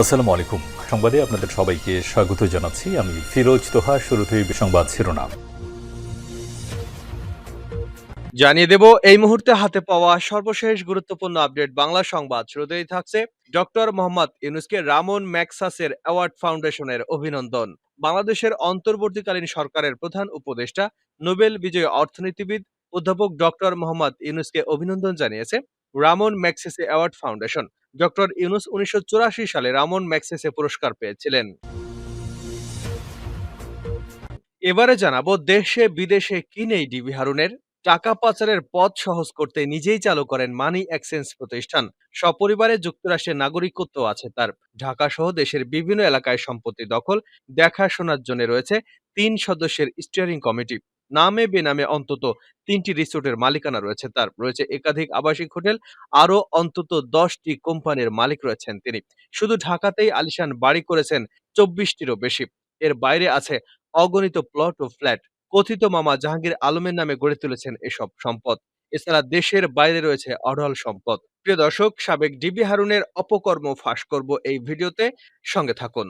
আসসালামু আলাইকুম সংবাদে আপনাদের সবাইকে স্বাগত জানাচ্ছি। আমি ফিরোজ তোহা, শুরুতেই সংবাদ শিরোনাম। জানিয়ে দেব, এই মুহূর্তে হাতে পাওয়া সর্বশেষ গুরুত্বপূর্ণ আপডেট বাংলা সংবাদ। শুরুতেই থাকছে ডক্টর মোহাম্মদ ইউনুসকে রামন ম্যাক্সাসের অ্যাওয়ার্ড ফাউন্ডেশনের অভিনন্দন। বাংলাদেশের অন্তর্বর্তীকালীন সরকারের প্রধান উপদেষ্টা, নোবেল বিজয়ী অর্থনীতিবিদ, অধ্যাপক ডক্টর মোহাম্মদ ইউনুসকে অভিনন্দন জানিয়েছে Ramon Magsaysay award foundation. Doctor Yunus উনিশশো সালে রামন ম্যাক্সেসে পুরস্কার পেয়েছিলেন। এবারে জানাব, দেশে বিদেশে কি নেই ডিবি হারুনের, টাকা পাচারের পথ সহজ করতে নিজেই চালু করেন মানি এক্সচেঞ্জ প্রতিষ্ঠান। সপরিবারে যুক্তরাষ্ট্রের নাগরিকত্ব আছে তার। ঢাকা সহ দেশের বিভিন্ন এলাকায় সম্পত্তি দখল দেখাশোনার জন্য রয়েছে তিন সদস্যের স্টিয়ারিং কমিটি নামে বেনামে অন্তত তিনটি রিসোর্টের মালিকানা রয়েছে। তার রয়েছে একাধিক আবাসিক হোটেল, আরও অন্তত দশটি কোম্পানির মালিক রয়েছেন তিনি। শুধু ঢাকাতেই আলিশান বাড়ি করেছেন চব্বিশটিরও বেশি। এর বাইরে আছে অগণিত প্লট ও ফ্ল্যাট। কথিত মামা জাহাঙ্গীর আলমের নামে গড়ে তুলেছেন এসব সম্পদ। এছাড়া দেশের বাইরে রয়েছে অঢল সম্পদ। প্রিয় দর্শক, সাবেক ডিবি হারুনের অপকর্ম ফাঁস করব এই ভিডিওতে। সঙ্গে থাকুন।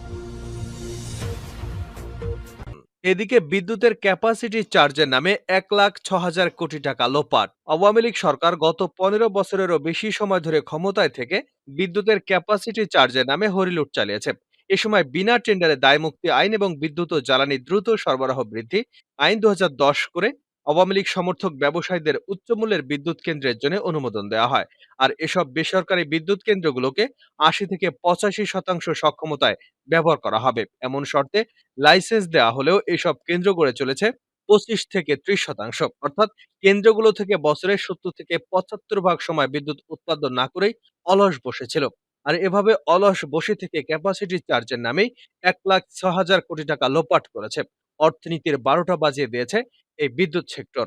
এদিকে বিদ্যুতের ক্যাপাসিটি চার্জের নামে এক লাখ ছ হাজার কোটি টাকা লোপাট। আওয়ামী লীগ সরকার গত পনেরো বছরেরও বেশি সময় ধরে ক্ষমতায় থেকে বিদ্যুতের ক্যাপাসিটি চার্জের নামে হরিলুট চালিয়েছে। এ সময় বিনা টেন্ডারে দায়মুক্তি আইন এবং বিদ্যুৎ ও জ্বালানি দ্রুত সরবরাহ বৃদ্ধি আইন দু হাজার দশ করে আওয়ামী লীগ সমর্থক ব্যবসায়ীদের উচ্চমূল্যের বিদ্যুৎ কেন্দ্রের জন্য অনুমোদন দেওয়া হয়। আর এসব বেসরকারি বিদ্যুৎ কেন্দ্রগুলোকে আশি থেকে পঁচাশি শতাংশ সক্ষমতায় ব্যবহার করা হবে। এমন শর্তে লাইসেন্স দেওয়া হলেও এসব কেন্দ্র গড়ে চলেছে পঁচিশ থেকে ত্রিশ শতাংশ। অর্থাৎ কেন্দ্রগুলো থেকে বছরের সত্তর থেকে পঁচাত্তর ভাগ সময় বিদ্যুৎ উৎপাদন না করেই অলস বসেছিল। আর এভাবে অলস বসে থেকে ক্যাপাসিটি চার্জের নামেই এক লাখ ছ হাজার কোটি টাকা লোপাট করেছে। অর্থনীতির বারোটা বাজিয়ে দিয়েছে এই বিদ্যুৎ সেক্টর।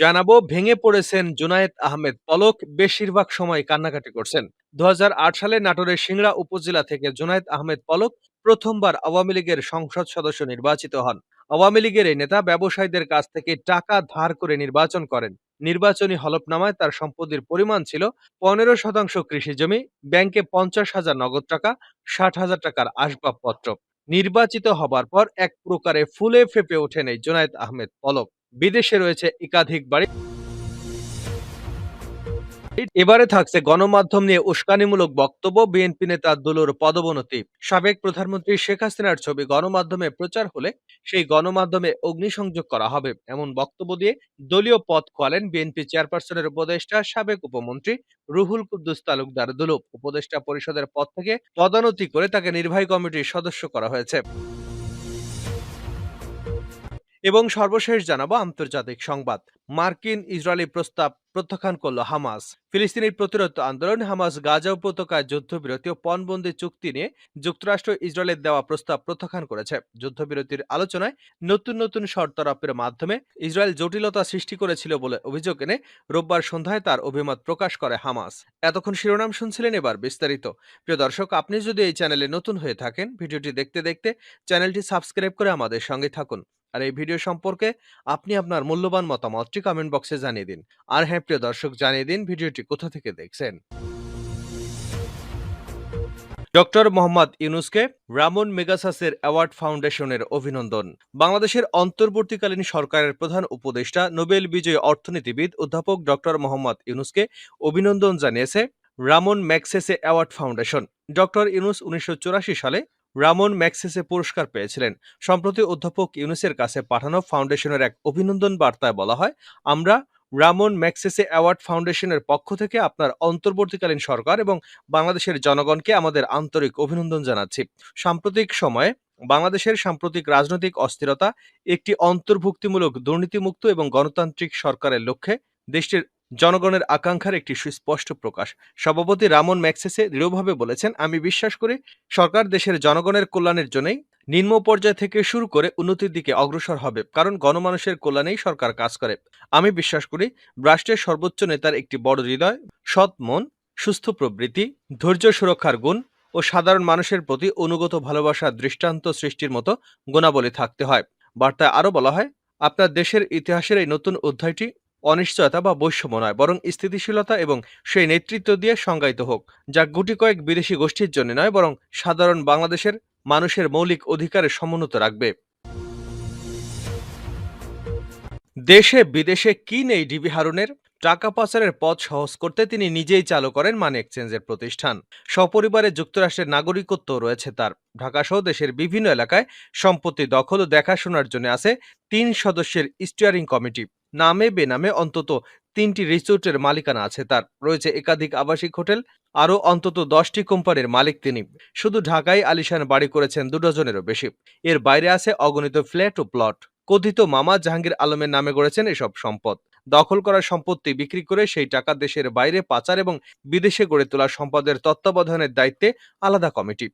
জানাব, ভেঙে পড়েছেন জুনায়েদ আহমেদ পলক, বেশিরভাগ সময় কান্নাকাটি করছেন। দু সালে নাটোরের সিংড়া উপজেলা থেকে জুনায়েদ আহমেদ পলক প্রথমবার আওয়ামী লীগের সংসদ সদস্য নির্বাচিত হন। আওয়ামী লীগের এই নেতা ব্যবসায়ীদের কাছ থেকে টাকা ধার করে নির্বাচন করেন। নির্বাচনী হলফনামায় তার সম্পত্তির পরিমাণ ছিল পনেরো শতাংশ কৃষি জমি, ব্যাংকে পঞ্চাশ হাজার নগদ টাকা, ষাট হাজার টাকার আসবাবপত্র। নির্বাচিত হবার পর এক প্রকারে ফুলে ফেপে ওঠেন এই জোনায়েদ আহমেদ পলক। বিদেশে রয়েছে একাধিক বাড়ি। এবারে থাকছে গণমাধ্যম নিয়ে উস্কানিমূলক বক্তব্য। বিএনপি নেতা দুলুর পদোন্নতি। সাবেক প্রধানমন্ত্রী শেখ হাসিনার ছবি গণমাধ্যমে প্রচার হলে সেই গণমাধ্যমে অগ্নিসংযোগ করা হবে। এমন বক্তব্য দিয়ে দলীয় পদ খোয়ালেন বিএনপি চেয়ারপারসনের উপদেষ্টা, সাবেক উপমন্ত্রী রুহুল কুদ্দুস তালুকদার দুলুপ উপদেষ্টা পরিষদের পদ থেকে পদোন্নতি করে তাকে নির্বাহী কমিটির সদস্য করা হয়েছে। এবং সর্বশেষ জানাব আন্তর্জাতিক সংবাদ। মার্কিন ইসরায়েলি প্রস্তাব প্রত্যাখ্যান করল হামাস। ফিলিস্তিনি প্রতিরোধ আন্দোলন, হামাস গাজা উপত্যকায় যুদ্ধবিরতি ও পণবন্দি চুক্তি নিয়ে যুক্তরাষ্ট্র ইসরায়েলের দেওয়া প্রস্তাব প্রত্যাখ্যান করেছে। যুদ্ধবিরতির আলোচনায় নতুন নতুন শর্ত আরোপের মাধ্যমে ইসরায়েল জটিলতা সৃষ্টি করেছিল বলে অভিযোগ এনে রোববার সন্ধ্যায় তার অভিমত প্রকাশ করে হামাস। এতক্ষণ শিরোনাম শুনছিলেন এবার বিস্তারিত। প্রিয় দর্শক, আপনি যদি এই চ্যানেলে নতুন হয়ে থাকেন, ভিডিওটি দেখতে দেখতে চ্যানেলটি সাবস্ক্রাইব করে আমাদের সঙ্গে থাকুন। আর এই ভিডিও সম্পর্কে আপনি আপনার মূল্যবান মতামতটি কমেন্ট বক্সে জানিয়ে দিন। আর হ্যাঁ প্রিয় দর্শক, জানিয়ে দিন ভিডিওটি কোথা থেকে দেখছেন। ডক্টর মোহাম্মদ ইউনুসকে রামন মেগাসাসের অ্যাওয়ার্ড ফাউন্ডেশনের অভিনন্দন। বাংলাদেশের অন্তর্বর্তীকালীন সরকারের প্রধান উপদেষ্টা, নোবেল বিজয়ী অর্থনীতিবিদ অধ্যাপক ডক্টর মোহাম্মদ ইউনুসকে অভিনন্দন জানিয়েছে Ramon Magsaysay award foundation. Doctor Yunus উনিশশো চুরাশি সালে রামন ম্যাক্সেসে পুরস্কার পেয়েছিলেন। সম্প্রতি অধ্যাপক ইউনুসের কাছে পাঠানো ফাউন্ডেশনের এক অভিনন্দন বার্তায় বলা হয়, আমরা রামন ম্যাক্সেসে অ্যাওয়ার্ড ফাউন্ডেশনের পক্ষ থেকে আপনার অন্তর্বর্তীকালীন সরকার এবং বাংলাদেশের জনগণকে আমাদের আন্তরিক অভিনন্দন জানাচ্ছি। সাম্প্রতিক সময়ে বাংলাদেশের সাম্প্রতিক রাজনৈতিক অস্থিরতা একটি অন্তর্ভুক্তিমূলক দুর্নীতিমুক্ত এবং গণতান্ত্রিক সরকারের লক্ষ্যে দেশটির জনগণের আকাঙ্ক্ষার একটি সুস্পষ্ট প্রকাশ। সভাপতি রামন ম্যাক্সেসে দৃঢ়ভাবে বলেছেন, আমি বিশ্বাস করি সরকার দেশের জনগণের কল্যাণের জন্যই নিম্ন পর্যায় থেকে শুরু করে উন্নতির দিকে অগ্রসর হবে। কারণ গণমানুষের কল্যাণেই সরকার কাজ করে। আমি বিশ্বাস করি রাষ্ট্রের সর্বোচ্চ নেতার একটি বড় হৃদয়, সৎ মন, সুস্থ প্রবৃত্তি, ধৈর্য সুরক্ষার গুণ ও সাধারণ মানুষের প্রতি অনুগত ভালোবাসার দৃষ্টান্ত সৃষ্টির মতো গুণাবলী থাকতে হয়। বার্তায় আরও বলা হয়, আপনার দেশের ইতিহাসের এই নতুন অধ্যায়টি অনিশ্চয়তা বা বৈষম্য নয়, বরং স্থিতিশীলতা এবং সেই নেতৃত্ব দিয়ে সংজ্ঞায়িত হোক, যা গুটি কয়েক বিদেশি গোষ্ঠীর জন্য নয়, বরং সাধারণ বাংলাদেশের মানুষের মৌলিক অধিকারের সমুন্নত রাখবে। দেশে বিদেশে কি নেই ডিবি হারুনের? টাকা পাচারের পথ সহজ করতে তিনি নিজেই চালু করেন মানি এক্সচেঞ্জের প্রতিষ্ঠান। সপরিবারে যুক্তরাষ্ট্রের নাগরিকত্ব রয়েছে তার। ঢাকা সহ দেশের বিভিন্ন এলাকায় সম্পত্তি দখল ও দেখাশোনার জন্য আছে তিন সদস্যের স্টিয়ারিং কমিটি নামে বেনামে অন্তত তিনটি রিসোর্টের মালিকানা আছে তার। রয়েছে একাধিক আবাসিক হোটেল, আরও অন্তত দশটি কোম্পানির মালিক তিনি। শুধু ঢাকায় আলিশান বাড়ি করেছেন দু ডজনেরও বেশি। এর বাইরে আছে অগণিত ফ্ল্যাট ও প্লট। কথিত মামা জাহাঙ্গীর আলমের নামে গড়েছেন এসব সম্পদ। দখল করা সম্পত্তি বিক্রি করে সেই টাকা দেশের বাইরে পাচার এবং বিদেশে গড়ে তোলা সম্পদের তত্ত্বাবধানের দায়িত্বে আলাদা কমিটি।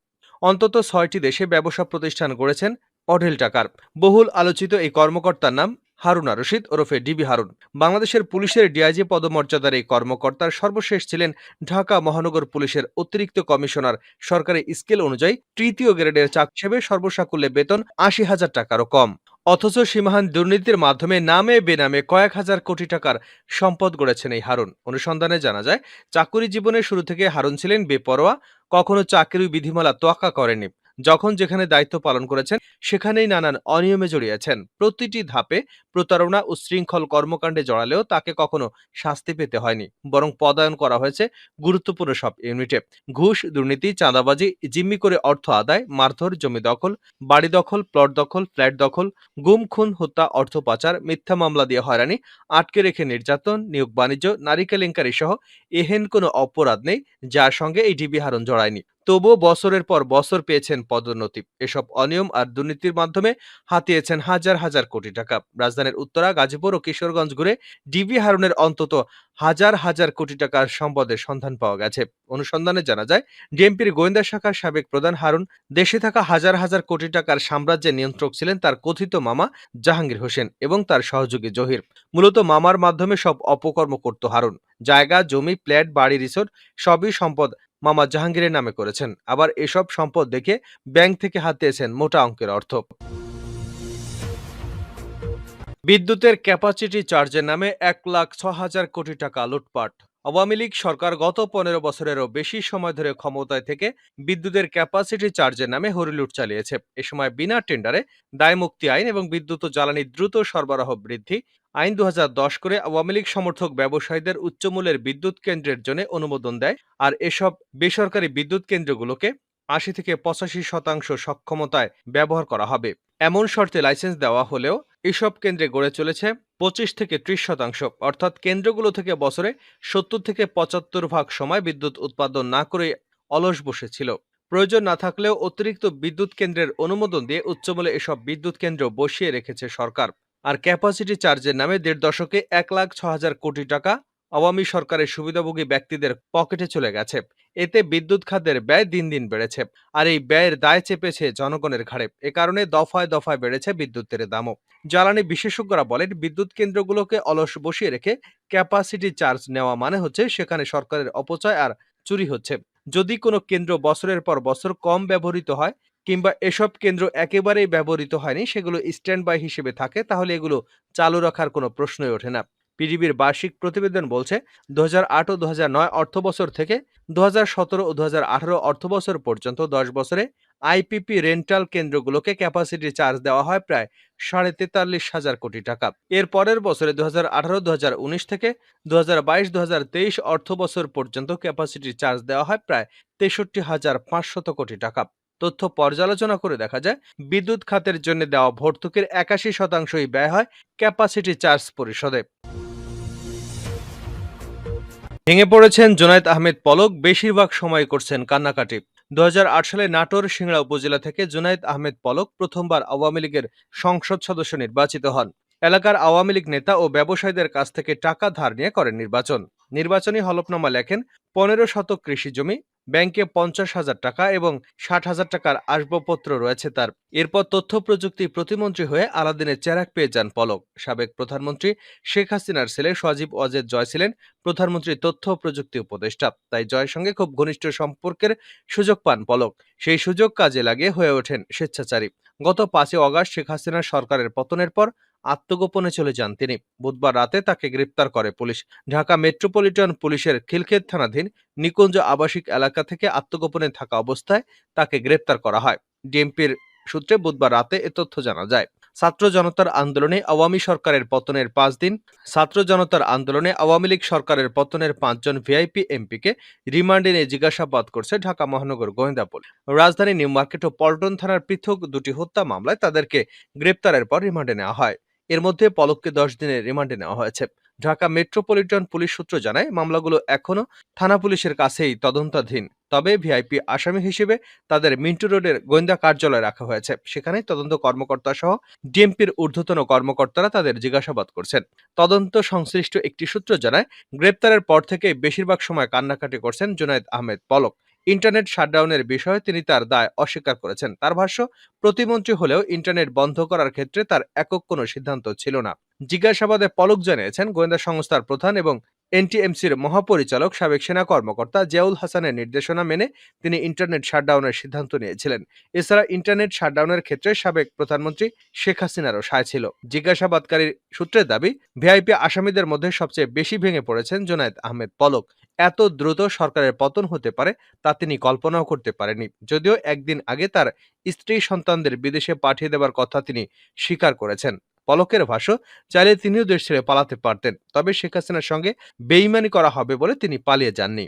অন্তত ছয়টি দেশে ব্যবসা প্রতিষ্ঠান গড়েছেন অঢেল টাকার। বহুল আলোচিত এই কর্মকর্তার নাম হারুনা রশিদ ওরফে ডিবি হারুন। বাংলাদেশের পুলিশের ডিআইজি পদমর্যাদার এই কর্মকর্তার সর্বশেষ ছিলেন ঢাকা মহানগর পুলিশের অতিরিক্ত কমিশনার। সরকারি স্কেল অনুযায়ী তৃতীয় গ্রেডের চাক হিসেবে সর্বসাকুল্যে বেতন আশি হাজার টাকারও কম। অথচ সীমাহান দুর্নীতির মাধ্যমে নামে বেনামে কয়েক হাজার কোটি টাকার সম্পদ গড়েছেন এই হারুন। অনুসন্ধানে জানা যায়, চাকুরি জীবনের শুরু থেকে হারুন ছিলেন বেপরোয়া, কখনো চাকরি বিধিমালা তোয়াক্কা করেনি যখন যেখানে দায়িত্ব পালন করেছেন, সেখানেই নানান অনিয়মে জড়িয়েছেন। প্রতিটি ধাপে প্রতারণা ও শৃঙ্খল কর্মকাণ্ডে জড়ালেও তাকে কখনো শাস্তি পেতে হয়নি। বরং পদায়ন করা হয়েছে গুরুত্বপূর্ণ সব ইউনিটে। ঘুষ, দুর্নীতি, চাঁদাবাজি, জিম্মি করে অর্থ আদায়, মারধর, জমি দখল, বাড়ি দখল, প্লট দখল, ফ্ল্যাট দখল, গুম, খুন, হত্যা, অর্থ পাচার, মিথ্যা মামলা দিয়ে হয়রানি, আটকে রেখে নির্যাতন, নিয়োগ বাণিজ্য, নারী কেলেঙ্কারি সহ এহেন কোনো অপরাধ নেই যার সঙ্গে এই ডিবি হারণ জড়ায়নি। তবুও বছরের পর বছর পেয়েছেন পদোন্নতি। এসব অনিয়ম আর দুর্নীতির মাধ্যমে হাতিয়েছেন হাজার হাজার কোটি টাকা। রাজধানীর উত্তরা, গাজীপুর ও কিশোরগঞ্জ ঘুরে ডিবি হারুনের অন্তত হাজার হাজার কোটি টাকার সম্পদের সন্ধান পাওয়া গেছে। অনুসন্ধানে জানা যায়, ডিএমপির গোয়েন্দা শাখার সাবেক প্রধান হারুন দেশে থাকা হাজার হাজার কোটি টাকার সাম্রাজ্যের নিয়ন্ত্রক ছিলেন তার কথিত মামা জাহাঙ্গীর হোসেন এবং তার সহযোগী জহির। মূলত মামার মাধ্যমে সব অপকর্ম করত হারুন। জায়গা, জমি, ফ্ল্যাট, বাড়ি, রিসোর্ট সবই সম্পদ মামা জাহাঙ্গীরের নামে করেছেন। আবার এসব সম্পদ দেখে ব্যাংক থেকে হাতিয়েছেন মোটা অঙ্কের অর্থ। বিদ্যুতের ক্যাপাসিটি চার্জের নামে এক লাখ ছ হাজার কোটি টাকা লুটপাট। আওয়ামী লীগ সরকার গত পনেরো বছরেরও বেশি সময় ধরে ক্ষমতায় থেকে বিদ্যুতের ক্যাপাসিটি চার্জের নামে হরিলুট চালিয়েছে। এ সময় বিনা টেন্ডারে দায়মুক্তি আইন এবং বিদ্যুৎ ও জ্বালানি দ্রুত সরবরাহ বৃদ্ধি। আইন দু হাজার দশ করে আওয়ামী লীগ সমর্থক ব্যবসায়ীদের উচ্চমূল্যের বিদ্যুৎ কেন্দ্রের জন্য অনুমোদন দেয় আর এসব বেসরকারি বিদ্যুৎ কেন্দ্রগুলোকে আশি থেকে পঁচাশি শতাংশ সক্ষমতায় ব্যবহার করা হবে। এমন শর্তে লাইসেন্স দেওয়া হলেও এসব কেন্দ্রে গড়ে চলেছে পঁচিশ থেকে ত্রিশ শতাংশ। অর্থাৎ কেন্দ্রগুলো থেকে বছরে সত্তর থেকে পঁচাত্তর ভাগ সময় বিদ্যুৎ উৎপাদন না করে অলস বসেছিল। প্রয়োজন না থাকলেও অতিরিক্ত বিদ্যুৎ কেন্দ্রের অনুমোদন দিয়ে উচ্চমূল্যে এসব বিদ্যুৎ কেন্দ্র বসিয়ে রেখেছে সরকার। আর ক্যাপাসিটি চার্জের নামে দেড় দশকে এক লাখ ছ হাজার কোটি টাকা আওয়ামী সরকারের সুবিধাভোগী ব্যক্তিদের পকেটে চলে গেছে। এতে বিদ্যুৎ খাতের ব্যয় দিন দিন বেড়েছে আর এই ব্যয়ের দায় চেপেছে জনগণের ঘাড়ে। এ কারণে দফায় দফায় বেড়েছে বিদ্যুতের দামও। জ্বালানি বিশেষজ্ঞরা বলেন, বিদ্যুৎ কেন্দ্রগুলোকে অলস বসিয়ে রেখে ক্যাপাসিটি চার্জ নেওয়া মানে হচ্ছে সেখানে সরকারের অপচয় আর চুরি হচ্ছে। যদি কোনো কেন্দ্র বছরের পর বছর কম ব্যবহৃত হয় কিংবা এসব কেন্দ্র একেবারেই ব্যবহৃত হয়নি, সেগুলো স্ট্যান্ড বাই হিসেবে থাকে, তাহলে এগুলো চালু রাখার কোনো প্রশ্নই ওঠে না। পিডিবির বার্ষিক প্রতিবেদন বলছে দু হাজার আট ও দু অর্থ বছর থেকে দু হাজার সতেরো ও দু অর্থ বছর পর্যন্ত দশ বছরে আইপিপি রেন্টাল কেন্দ্রগুলোকে ক্যাপাসিটি চার্জ দেওয়া হয় প্রায় সাড়ে তেতাল্লিশ হাজার কোটি টাকা। এর পরের বছরে দু হাজার আঠারো দু হাজার উনিশ থেকে দু হাজার বাইশ দু হাজার তেইশ অর্থ বছর পর্যন্ত ক্যাপাসিটি চার্জ দেওয়া হয় প্রায় তেষট্টি হাজার পাঁচশত কোটি টাকা। তথ্য পর্যালোচনা করে দেখা যায়, বিদ্যুৎ খাতের জন্য দেওয়া ভর্তুকির একাশি শতাংশই ব্যয় হয় ক্যাপাসিটি চার্জ পরিশোধে ভেঙে পড়েছেন জোনায়েদ আহমেদ পলক, বেশিরভাগ সময় করছেন কান্নাকাটি। দুহাজার আট সালে নাটোর সিংড়া উপজেলা থেকে জোনায়েদ আহমেদ পলক প্রথমবার আওয়ামী লীগের সংসদ সদস্য নির্বাচিত হন। এলাকার আওয়ামী লীগ নেতা ও ব্যবসায়ীদের কাছ থেকে টাকা ধার নিয়ে করেন নির্বাচন। নির্বাচনী হলফনামা লেখেন, পনেরো শতক কৃষি জমি ব্যাংকে পঞ্চাশ হাজার টাকা এবং ষাট হাজার টাকার আসবাবপত্র রয়েছে তার। এরপর তথ্য প্রযুক্তি প্রতিমন্ত্রী হয়ে আলাদিনের চেরাক পেয়ে যান পলক। সাবেক প্রধানমন্ত্রী শেখ হাসিনার ছেলে সজীব অজেদ জয় ছিলেন প্রধানমন্ত্রী তথ্য প্রযুক্তি উপদেষ্টা। তাই জয়ের সঙ্গে খুব ঘনিষ্ঠ সম্পর্কের সুযোগ পান পলক। সেই সুযোগ কাজে লাগিয়ে হয়ে ওঠেন স্বেচ্ছাচারী। গত পাঁচই অগাস্ট শেখ হাসিনার সরকারের পতনের পর আত্মগোপনে চলে যান তিনি। বুধবার রাতে তাকে গ্রেপ্তার করে পুলিশ। ঢাকা মেট্রোপলিটন পুলিশের খিলক্ষেত থানাধীন নিকুঞ্জ আবাসিক এলাকা থেকে আত্মগোপনে থাকা অবস্থায় তাকে গ্রেপ্তার করা হয়। ডিএমপির সূত্রে বুধবার রাতে এ তথ্য জানা যায়। ছাত্র জনতার আন্দোলনে আওয়ামী সরকারের পতনের পাঁচ দিন, ছাত্র জনতার আন্দোলনে আওয়ামী লীগ সরকারের পতনের পাঁচজন ভিআইপি এমপিকে রিমান্ডে নিয়ে জিজ্ঞাসাবাদ করছে ঢাকা মহানগর গোয়েন্দা পুলিশ। রাজধানী নিউ মার্কেট ও পল্টন থানার পৃথক দুটি হত্যা মামলায় তাদেরকে গ্রেপ্তারের পর রিমান্ডে নেওয়া হয়। এর মধ্যে পলককে দশ দিনের রিমান্ডে নেওয়া হয়েছে। ঢাকা মেট্রোপলিটন পুলিশ সূত্র জানায়, মামলাগুলো এখনও থানা পুলিশের কাছেই তদন্তাধীন। তবে ভিআইপি আসামি হিসেবে তাদের মিন্টু রোডের গোয়েন্দা কার্যালয়ে রাখা হয়েছে। সেখানে তদন্ত কর্মকর্তা সহ ডিএমপির ঊর্ধ্বতন কর্মকর্তারা তাদের জিজ্ঞাসাবাদ করছেন। তদন্ত সংশ্লিষ্ট একটি সূত্র জানায়, গ্রেপ্তারের পর থেকে বেশিরভাগ সময় কান্নাকাটি করছেন জুনায়েদ আহমেদ পলক। ইন্টারনেট শাটডাউনের বিষয়ে তিনি তার দায় অস্বীকার করেছেন। তার ভাষ্য, প্রতিমন্ত্রী হলেও ইন্টারনেট বন্ধ করার ক্ষেত্রে তার একক কোনো সিদ্ধান্ত ছিল না। জিজ্ঞাসাবাদে পলক জানিয়েছেন, গোয়েন্দা সংস্থার প্রধান এবং এনটিএমসির মহাপরিচালক, সাবেক সেনা কর্মকর্তা জিয়াউল হাসানের নির্দেশনা মেনে তিনি ইন্টারনেট শাটডাউনের সিদ্ধান্ত নিয়েছিলেন। এছাড়া ইন্টারনেট শাটডাউনের ক্ষেত্রে সাবেক প্রধানমন্ত্রী শেখ হাসিনারও সায় ছিল। জিজ্ঞাসাবাদকারীর সূত্রের দাবি, ভিআইপি আসামিদের মধ্যে সবচেয়ে বেশি ভেঙে পড়েছেন জোনায়েদ আহমেদ পলক। এত দ্রুত সরকারের পতন হতে পারে তা তিনি কল্পনাও করতে পারেনি যদিও একদিন আগে তার স্ত্রী সন্তানদের বিদেশে পাঠিয়ে দেবার কথা তিনি স্বীকার করেছেন। পলকের ভাষ্য, চাইলে তিনিও দেশ ছেড়ে পালাতে পারতেন, তবে শেখ হাসিনার সঙ্গে বেইমানি করা হবে বলে তিনি পালিয়ে যাননি।